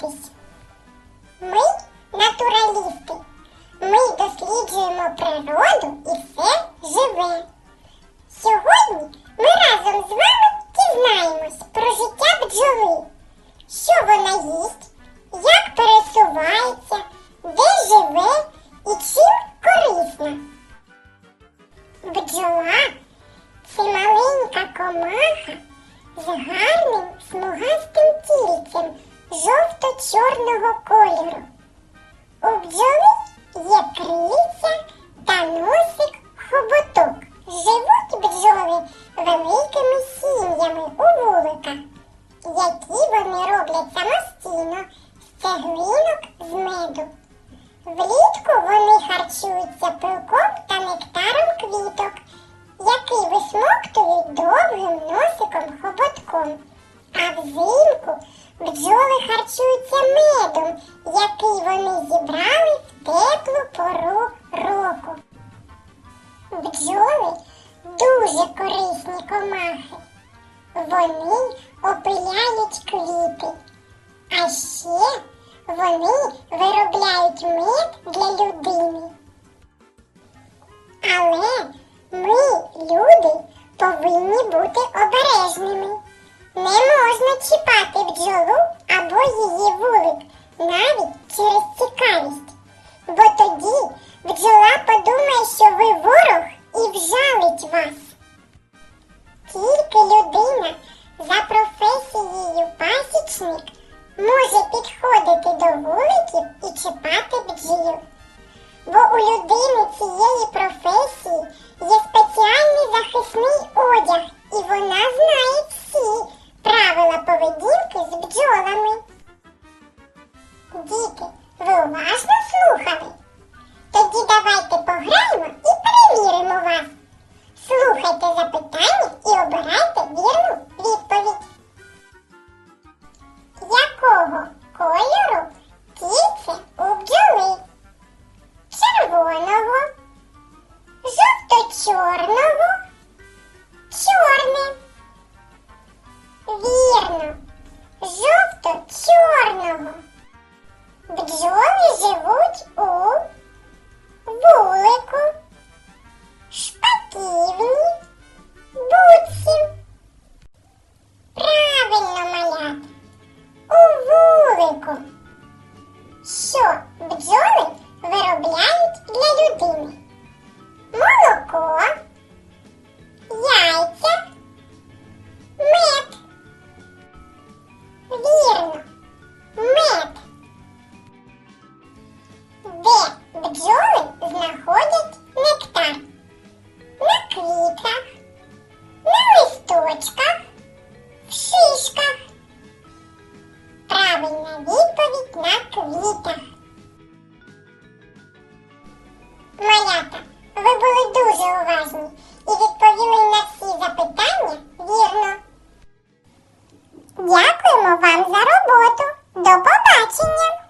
знайомитись. Ми натуралісти. Ми досліджуємо природу і все живе. Сьогодні ми разом з вами дізнаємось про життя бджоли. Що вона їсть, як пересувається, де живе і чим корисна. Бджола це маленька комаха з гарним смугастим тільцем жовто-чорного кольору. У бджоли є крильця та носик хоботок. Живуть бджоли великими сім'ями у вуликах, які вони роблять самостійно з цеглинок з меду. Влітку вони харчуються пилком та нектаром квіток, який висмоктують довгим носиком хоботком. А взимку бджоли харчуються медом, який вони зібрали в теплу пору року. Бджоли дуже корисні комахи. Вони опиляють квіти. А ще вони виробляють мед для людини. Але ми, люди, повинні бути обережними. Не можна чіпати бджолу або її вулик навіть через цікавість. Бо тоді бджола подумає, що ви ворог і вжалить вас. Тільки людина за професією пасічник може підходити жовто-чорного, cocoa. Ви були дуже уважні і відповіли на всі запитання вірно. Дякуємо вам за роботу. До побачення!